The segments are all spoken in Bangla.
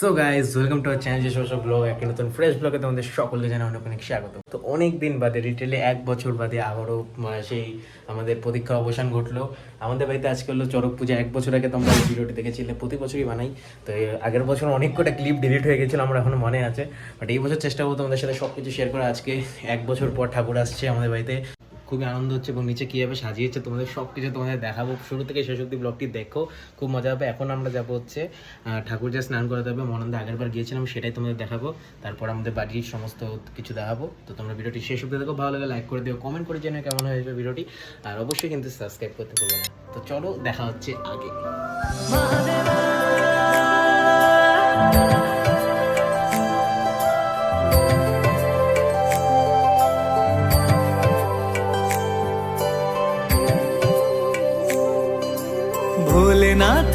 So guys welcome to our channel যে সব ব্লগ একটা নতুন ফ্রেশ ব্লগে তোমাদের সকলকে জানা অনেক অনেক স্বাগত তো অনেক দিন বাদে রিটেলে এক বছর বাদে আবারও মানে সেই আমাদের প্রতীক্ষা অবসান ঘটলো। আমাদের বাড়িতে আজকে হলো চড়ক পূজা, এক বছর আগে তোমরা এই ভিডিওটি দেখেছিলে, প্রতি বছরই বানাই। তো আগের বছর অনেক কটা ক্লিপ ডিলিট হয়ে গেছিল, আমার এখনও মনে আছে। বাট এই বছর চেষ্টা করব তোমাদের সাথে সব কিছু শেয়ার করা আজকে এক বছর পর ঠাকুর আসছে আমাদের বাড়িতে। খুবই আনন্দ হচ্ছে এবং নিচে কীভাবে সাজিয়েছে তোমাদের সব কিছু তোমাদের দেখাবো। শুরু থেকে শেষ অব্দি ব্লগটি দেখো। খুব মজা হবে। এখন আমরা যাব হচ্ছে ঠাকুর যা স্নান করাতে হবে। মনন্দে আগেরবার গিয়েছিলাম, সেটাই তোমাদের দেখাবো। তারপর আমাদের বাড়ির সমস্ত কিছু দেখাবো। তো তোমরা ভিডিওটি শেষ অব্দি দেখো। ভালো লাগে লাইক করে দিও কমেন্ট করে জেনে কেমন হয়েছে ভিডিওটি। আর অবশ্যই কিন্তু সাবস্ক্রাইব করতে ভুলবে না। তো চলো, দেখা হচ্ছে আগে।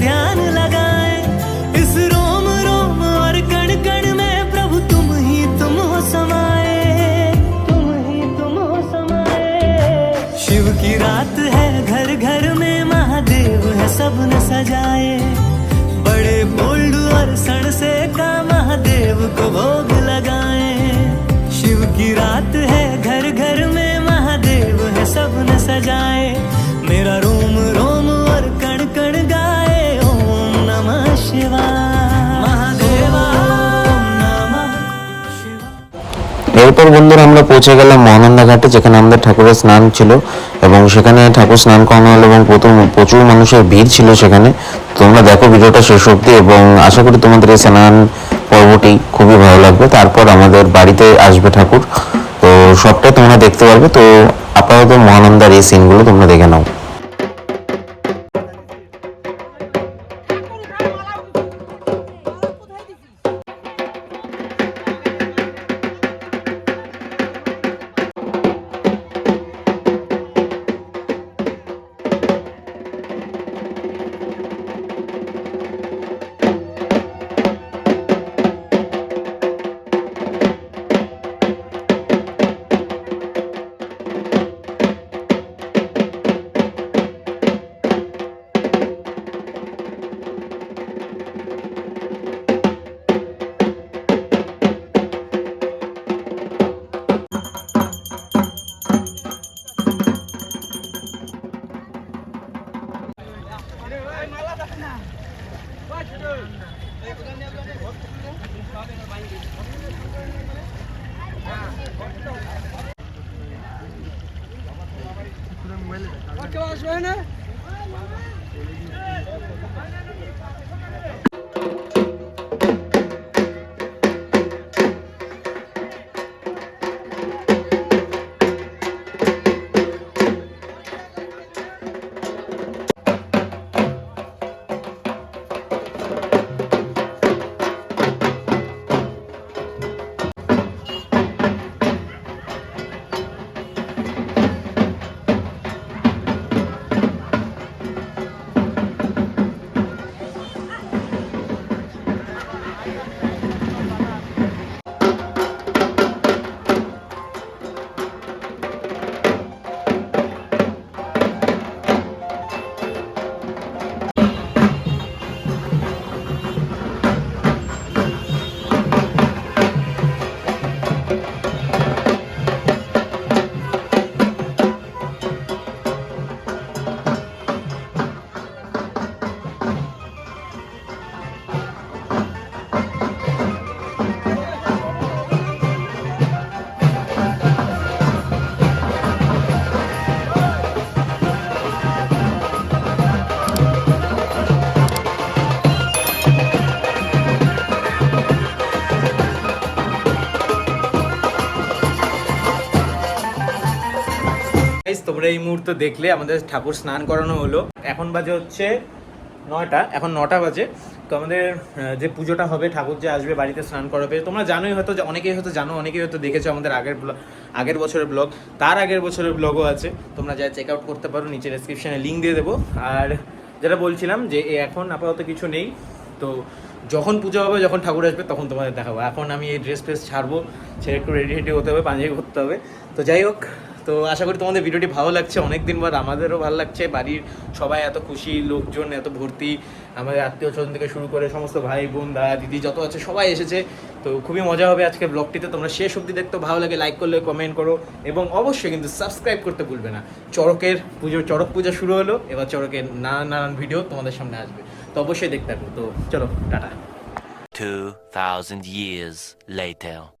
ध्यान এরপর বন্ধুরা আমরা পৌঁছে গেলাম মহানন্দা ঘাটে যেখানে আমাদের ঠাকুরের স্নান ছিল এবং সেখানে ঠাকুর স্নান করানো হলো এবং প্রথম প্রচুর মানুষের ভিড় ছিল সেখানে। তোমরা দেখো ভিডিওটা শেষ অবধি এবং আশা করি তোমাদের এই স্নান পর্বটি খুবই ভালো লাগবে। তারপর আমাদের বাড়িতে আসবে ঠাকুর। তো সবটাই তোমরা দেখতে পারবে। তো আপাতত মহানন্দার এই সিনগুলো তোমরা দেখে নাও। এই মুহূর্তে দেখলে আমাদের ঠাকুর স্নান করানো হলো। এখন বাজে হচ্ছে নয়টা, এখন নটা বাজে। তো আমাদের যে পুজোটা হবে, ঠাকুর যে আসবে বাড়িতে স্নান করাবে। তোমরা জানোই হয়তো যে, অনেকেই হয়তো জানো, অনেকেই হয়তো দেখেছ আমাদের আগের ব্লগ, আগের বছরের ব্লগ। তার আগের বছরের ব্লগও আছে। তোমরা যা চেক আউট করতে পারো, নিচে ডেসক্রিপশনে লিঙ্ক দিয়ে দেবো। আর যেটা বলছিলাম যে এখন আপাতত কিছু নেই। তো যখন পুজো হবে, যখন ঠাকুর আসবে, তখন তোমাদের দেখাবো। এখন আমি এই ড্রেস ফ্রেস ছাড়বো, ছেড়ে একটু রেডি রেডি হতে হবে, পাঞ্জাবি করতে হবে। তো যাই হোক তো আশা করি তোমাদের ভিডিওটি ভালো লাগছে। অনেক দিন পর আমাদেরও ভালো লাগছে। বাড়ির সবাই এত খুশি লোকজন এত ভর্তি আমাদের আত্মীয় স্বজন থেকে শুরু করে সমস্ত ভাই বোন দাদা দিদি যত আছে সবাই এসেছে। তো খুবই মজা হবে আজকে ব্লগটিতে তোমরা শেষ অবধি দেখতে ভালো লাগে লাইক করলে কমেন্ট করো এবং অবশ্যই কিন্তু সাবস্ক্রাইব করতে ভুলবে না। চড়কের পুজো চড়ক পূজা শুরু হলো। এবার চড়কের নানান নানান ভিডিও তোমাদের সামনে আসবে। তো অবশ্যই দেখতে থাকো। তো চলো tata. 2,000 years later.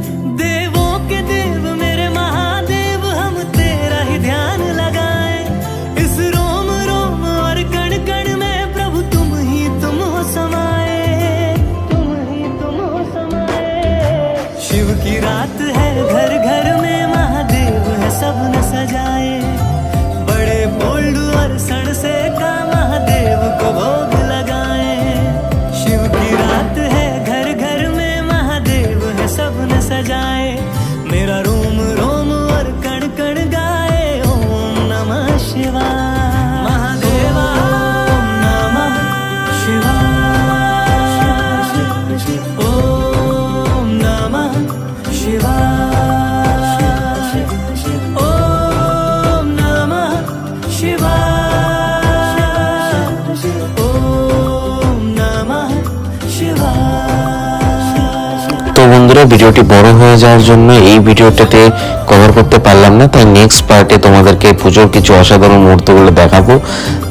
তো বন্ধুরা, ভিডিওটি বড় হয়ে যাওয়ার জন্য এই ভিডিওটাতে কভার করতে পারলাম না, তাই নেক্সট পার্টে তোমাদেরকে পুজোর কিছু অসাধারণ মুহূর্তগুলো দেখাবো।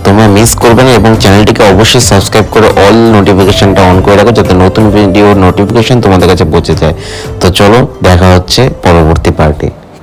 তোমরা মিস করবে না এবং চ্যানেলটিকে অবশ্যই সাবস্ক্রাইব করে অল নোটিফিকেশনটা অন করে রাখো, যাতে নতুন ভিডিওর নোটিফিকেশন তোমাদের কাছে পৌঁছে যায়। তো চলো, দেখা হচ্ছে পরবর্তী পার্টে